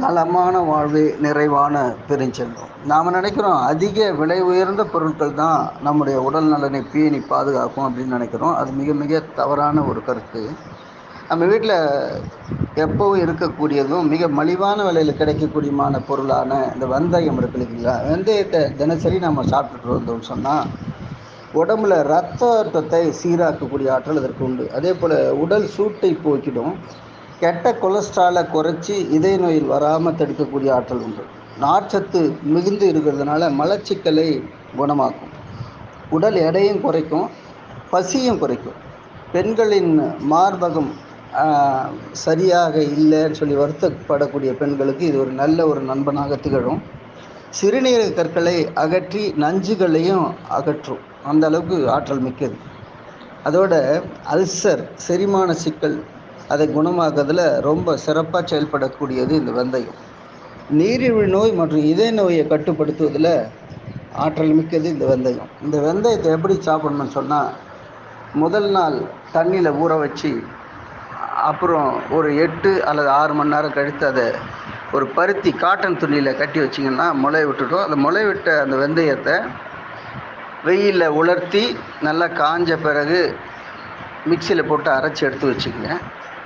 நலமான வாழ்வே நிறைவான பெருஞ்செல்வம். நாம் நினைக்கிறோம் அதிக விலை உயர்ந்த பொருட்கள் தான் நம்முடைய உடல் நலனை பேணி பாதுகாக்கும் அப்படின்னு நினைக்கிறோம். அது மிக மிக தவறான ஒரு கருத்து. நம்ம வீட்டில் எப்போவும் இருக்கக்கூடியதும் மிக மலிவான விலையில் கிடைக்கக்கூடியமான பொருளான இந்த வெந்தயம் இருக்கு இல்லைங்களா? வெந்தயத்தை தினசரி நம்ம சாப்பிட்டுட்டு வந்தோம்னு சொன்னால் உடம்புல ரத்த ஓட்டத்தை சீராக்கக்கூடிய ஆற்றல் அதற்கு உண்டு. அதே போல் உடல் சூட்டை போக்கிடும். கெட்ட கொலஸ்ட்ராலை குறைச்சி இதய நோயில் வராமல் தடுக்கக்கூடிய ஆற்றல் உண்டு. நார்ச்சத்து மிகுந்து இருக்கிறதுனால மலச்சிக்கலை குணமாக்கும். உடல் எடையும் குறைக்கும் பசியும் குறைக்கும். பெண்களின் மார்பகம் சரியாக இல்லைன்னு சொல்லி வருத்தப்படக்கூடிய பெண்களுக்கு இது ஒரு நல்ல ஒரு நண்பனாக திகழும். சிறுநீரக கற்களை அகற்றி நஞ்சுகளையும் அகற்றும். அந்த அளவுக்கு ஆற்றல் மிக்கது. அதோட அல்சர் செரிமான சிக்கல் அதை குணமாக்குறதுல ரொம்ப சிறப்பாக செயல்படக்கூடியது இந்த வெந்தயம். நீரிழிவு நோய் மற்றும் இதய நோயை கட்டுப்படுத்துவதில் ஆற்றல் மிக்கது இந்த வெந்தயம். இந்த வெந்தயத்தை எப்படி சாப்பிடணும்னு சொன்னால் முதல் நாள் தண்ணியில் ஊற வச்சு அப்புறம் ஒரு எட்டு அல்லது ஆறு மணி நேரம் கழித்து அதை ஒரு பருத்தி காட்டன் துணியில் கட்டி வச்சிங்கன்னா முளை விட்டுட்டோம் அந்த முளை விட்ட அந்த வெந்தயத்தை வெயிலில் உலர்த்தி நல்லா காஞ்ச பிறகு மிக்சியில் போட்டு அரைச்சி எடுத்து வச்சுக்கங்க.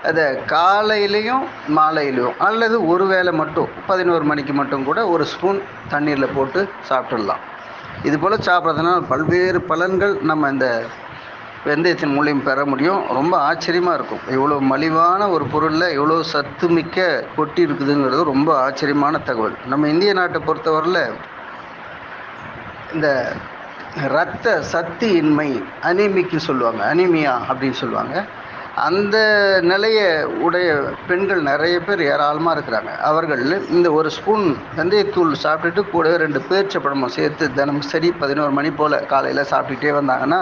அதை காலையிலையும் மாலையிலையும் அல்லது ஒரு வேளை மட்டும் பதினோரு மணிக்கு மட்டும் கூட ஒரு ஸ்பூன் தண்ணீரில் போட்டு சாப்பிட்டுடலாம். இது போல் சாப்பிட்றதுனால பல்வேறு பலன்கள் நம்ம இந்த வெந்தயத்தின் மூலியம் பெற முடியும். ரொம்ப ஆச்சரியமாக இருக்கும். இவ்வளோ மலிவான ஒரு பொருளில் இவ்வளோ சத்து மிக்க கொட்டி இருக்குதுங்கிறது ரொம்ப ஆச்சரியமான தகவல். நம்ம இந்திய நாட்டை பொறுத்தவரையில் இந்த இரத்த சத்து இன்மை அனிமிக்கு சொல்லுவாங்க அனிமியா அப்படின்னு சொல்லுவாங்க. அந்த நிலையை உடைய பெண்கள் நிறைய பேர் ஏராளமாக இருக்கிறாங்க. அவர்கள் இந்த ஒரு ஸ்பூன் வெந்தயத்தூள் சாப்பிட்டுட்டு கூடவே ரெண்டு பேர்ச்சப்பழமும் சேர்த்து தினமும் சரி பதினோரு மணி போல் காலையில் சாப்பிட்டுட்டே வந்தாங்கன்னா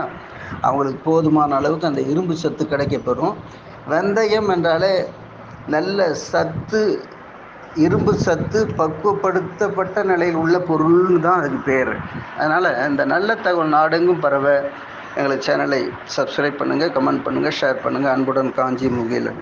அவங்களுக்கு போதுமான அளவுக்கு அந்த இரும்பு சத்து கிடைக்கப்பெறும். வெந்தயம் என்றாலே நல்ல சத்து இரும்பு சத்து பக்குவப்படுத்தப்பட்ட நிலையில் உள்ள பொருள்னு தான் அதுக்கு பேர். அதனால் இந்த நல்ல தகவல் நாடெங்கும் பரவ எங்கள் சேனலை சப்ஸ்கிரைப் பண்ணுங்கள் கமெண்ட் பண்ணுங்கள் ஷேர் பண்ணுங்கள் அன்புடன் காஞ்சி முகிலன்.